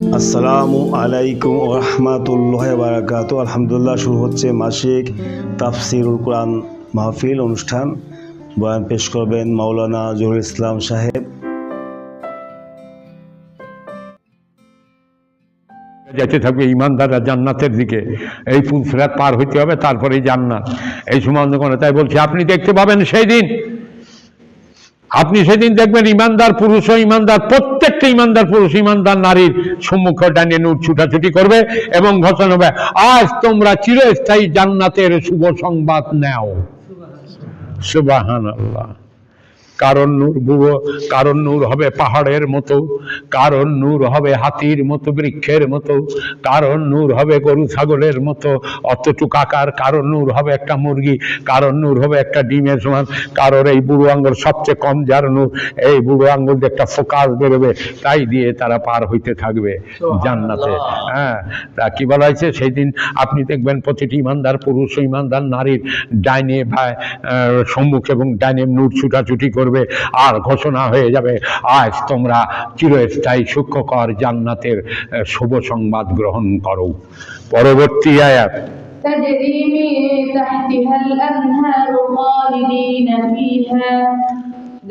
আসসালামু আলাইকুম রহমাতুল্লাহ বারাকাতু। আলহামদুলিল্লাহ, শুরু হচ্ছে মাসিক তাফসিরুল কোরআন মাহফিল অনুষ্ঠান। বয়ান পেশ করবেন মাওলানা জহুর ইসলাম সাহেব। যেতে থাকবে ইমানদাররা জান্নাতের দিকে। এই পুলসরাত পার হইতে হবে তারপরে জান্নাত। এই সময় তাই বলছি, আপনি দেখতে পাবেন সেই দিন। আপনি সেদিন দেখবেন ইমানদার পুরুষ ও ইমানদার, প্রত্যেকটা ইমানদার পুরুষ, ইমানদার নারীর সম্মুখ ডানিয়ে নুট ছুটাছুটি করবে এবং ঘোষণা হবে, আজ তোমরা চিরস্থায়ী জান্নাতের শুভ সংবাদ নেও। সুবাহান আল্লাহ কারণ নূর বুড়ো কারণ নূর হবে পাহাড়ের মতো কারণ নূর হবে হাতির মতো বৃক্ষের মতো কারণ নূর হবে গরু ছাগলের মতো অতটুক আকার কারণ নূর হবে একটা মুরগি কারণ নূর হবে একটা ডিমের সমান কারোর এই বুড়ো আঙ্গুল সবচেয়ে কম যার নূর এই বুড়ো আঙ্গুল একটা ফোকাস বেরোবে তাই দিয়ে তারা পার হইতে থাকবে জান্নাতে। হ্যাঁ তা কি বলা হয়েছে? সেই দিন আপনি দেখবেন প্রতিটি ইমানদার পুরুষ ইমানদার নারীর ডাইনে আহ, সম্মুখ এবং ডাইনে নূর ছুটাছুটি করবে আর ঘোষণা হয়ে যাবে আজ তোমরা চিরস্থায়ী সূক্ষ্মকর জান্নাতের আহ, শুভ সংবাদ গ্রহণ করো পরবর্তী আয়াত تجري من تحتها الأنهار خالدين فيها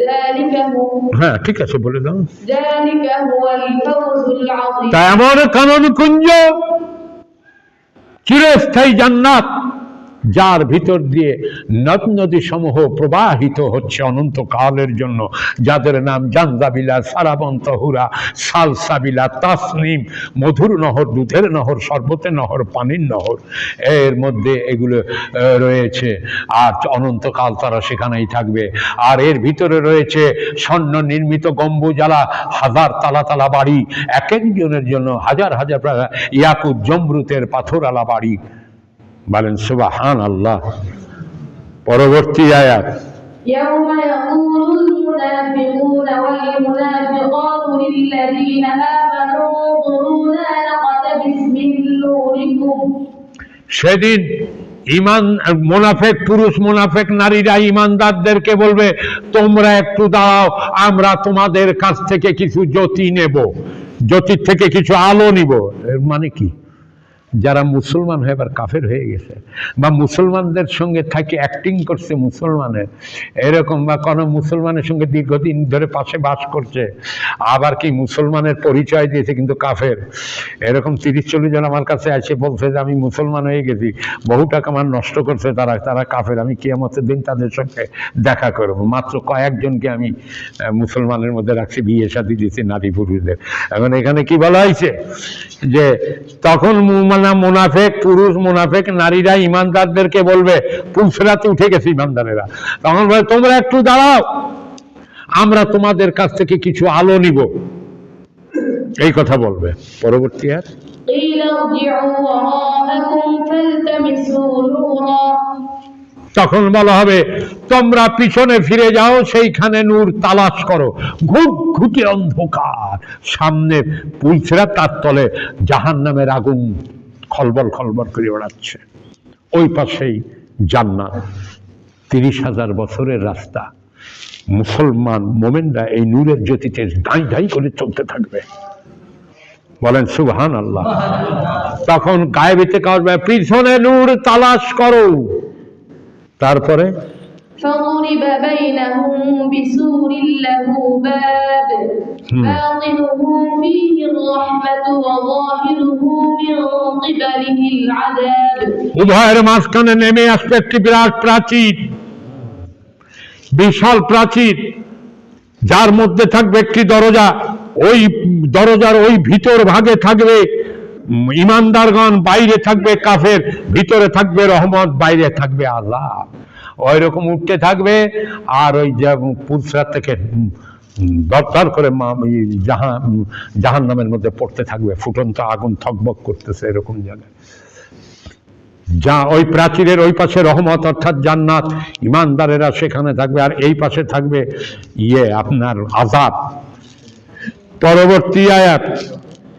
ذلك هو হ্যাঁ ঠিক আছে বলে দাও ذلك هو الفوز العظيم তা এমন কানন কুঞ্জ চিরস্থায়ী জান্নাত যার ভিতর দিয়ে নদ নদী সমূহ প্রবাহিত হচ্ছে অনন্তকালের জন্য, যাদের নাম জানজাবিলা সারাবন্ত হুরা সালসাবিলা, তাসনিম, মধুর নহর, দুধের নহর শরবতের নহর, পানির নহর। এর মধ্যে এগুলো রয়েছে। আর অনন্তকাল তারা সেখানেই থাকবে। আর এর ভিতরে রয়েছে স্বর্ণ নির্মিত গম্বুজালা হাজার তালা তালা বাড়ি, এক একজনের জন্য হাজার হাজার ইয়াকুত জমরুতের পাথরালা বাড়ি। বলেন সুবাহান আল্লাহ পরবর্তী আয়াত يوم يقول المنافقون والمنافقات للذين آمنوا انظرونا نقتبس من نوركم সেদিন ইমান মোনাফেক পুরুষ মোনাফেক নারীরা ইমানদারদেরকে বলবে তোমরা একটু দাঁড়াও আমরা তোমাদের কাছ থেকে কিছু জ্যোতি নেব জ্যোতির থেকে কিছু আলো নিব এর মানে কি যারা মুসলমান হয়ে এবার কাফের হয়ে গেছে বা মুসলমানদের সঙ্গে থাকি অ্যাক্টিং করছে মুসলমানের এরকম বা কোনো মুসলমানের সঙ্গে দীর্ঘদিন ধরে পাশে বাস করছে, আবার কি মুসলমানের পরিচয় দিয়েছে কিন্তু কাফের? এরকম তিরিশ চল্লিশ জন আমার কাছে এসে বলছে যে আমি মুসলমান হয়ে গেছি, বহু টাকা আমার নষ্ট করছে তারা তারা কাফের, আমি কিয়ামতের দিন তাদের সঙ্গে দেখা করব। মাত্র কয়েকজনকে আমি মুসলমানের মধ্যে রাখছি, বিয়ে শাদি দিয়েছি নারী পুরুষদের। এখন এখানে কি বলা হয়েছে? যে তখন মু- না মুনাফেক পুরুষ মুনাফেক নারীরা ইমানদারদেরকে বলবে পুরুষরাতে উঠে গেছে ইমানদারেরা। তখন বলে তোমরা একটু দাঁড়াও আমরা তোমাদের কাছ থেকে কিছু আলো নিব। এই কথা বলবে। পরবর্তী আর? তখন বলা হবে তোমরা পিছনে ফিরে যাও সেইখানে নূর তালাশ করো। ঘুট ঘুটে অন্ধকার। সামনে পুলছেরা তার তলে জাহান নামের আগুন খলবল খলবল করে বেড়াচ্ছে ওই পাশেই জান্নাত তিরিশ হাজার বছরের রাস্তা মুসলমান মোমেনরা এই নূরের জ্যোতিতে ধাই ধাই করে চলতে থাকবে বলেন সুবহান আল্লাহ তখন গায়েবিতে কারবে পিছনে নূর তালাশ করো তারপরে فضرب بينهم بسور له باب Hmm. باطنه فيه الرحمة وظاهره من قبله العذاب উভয়ের মাঝখানে নেমে আসবে একটি বিরাট প্রাচীর, বিশাল প্রাচীর, যার মধ্যে থাকবে একটি দরজা। ওই দরজার ওই ভিতর ভাগে থাকবে ইমানদারগণ, বাইরে থাকবে কাফের, ভিতরে থাকবে রহমত, বাইরে থাকবে আল্লাহ। ওই রকম উঠতে থাকবে আর ওই যে পুরসরা থেকে দরকার করে জাহান জাহান নামের মধ্যে পড়তে থাকবে, ফুটন্ত আগুন থকবক করতেছে এরকম জায়গায়। যা ওই প্রাচীরের ওই পাশে রহমত, অর্থাৎ জান্নাত, ইমানদারেরা সেখানে থাকবে, আর এই পাশে থাকবে ইয়ে আপনার আজাদ পরবর্তী আয়াত।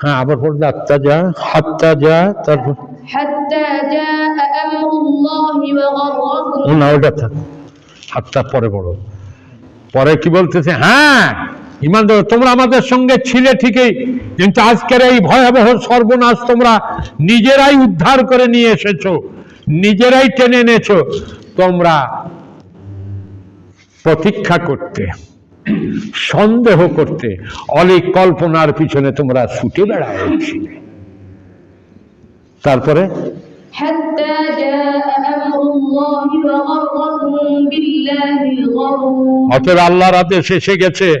হ্যাঁ আবার পড়ে যা হাত্তা যা তারপর না ওটা থাক। হাত্তা পরে পড়ো পরে কি বলতেছে? হ্যাঁ ইমান তোমরা আমাদের সঙ্গে ছিলে ঠিকই কিন্তু আজকের এই ভয়াবহ সর্বনাশ তোমরা নিজেরাই উদ্ধার করে নিয়ে এসেছ নিজেরাই টেনে এনেছো। তোমরা প্রতীক্ষা করতে। সন্দেহ করতে অনেক কল্পনার পিছনে তোমরা ছুটে বেড়াচ্ছি তারপরে? অতএব আল্লাহর আদেশ এসে গেছে।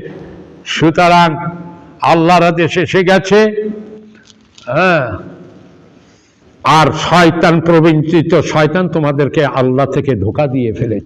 সুতরাং আল্লাহর আদেশ এসে গেছে। হ্যাঁ। আর শয়তান প্রবঞ্চিত শয়তান তোমাদেরকে আল্লাহ থেকে ধোকা দিয়ে ফেলেছে।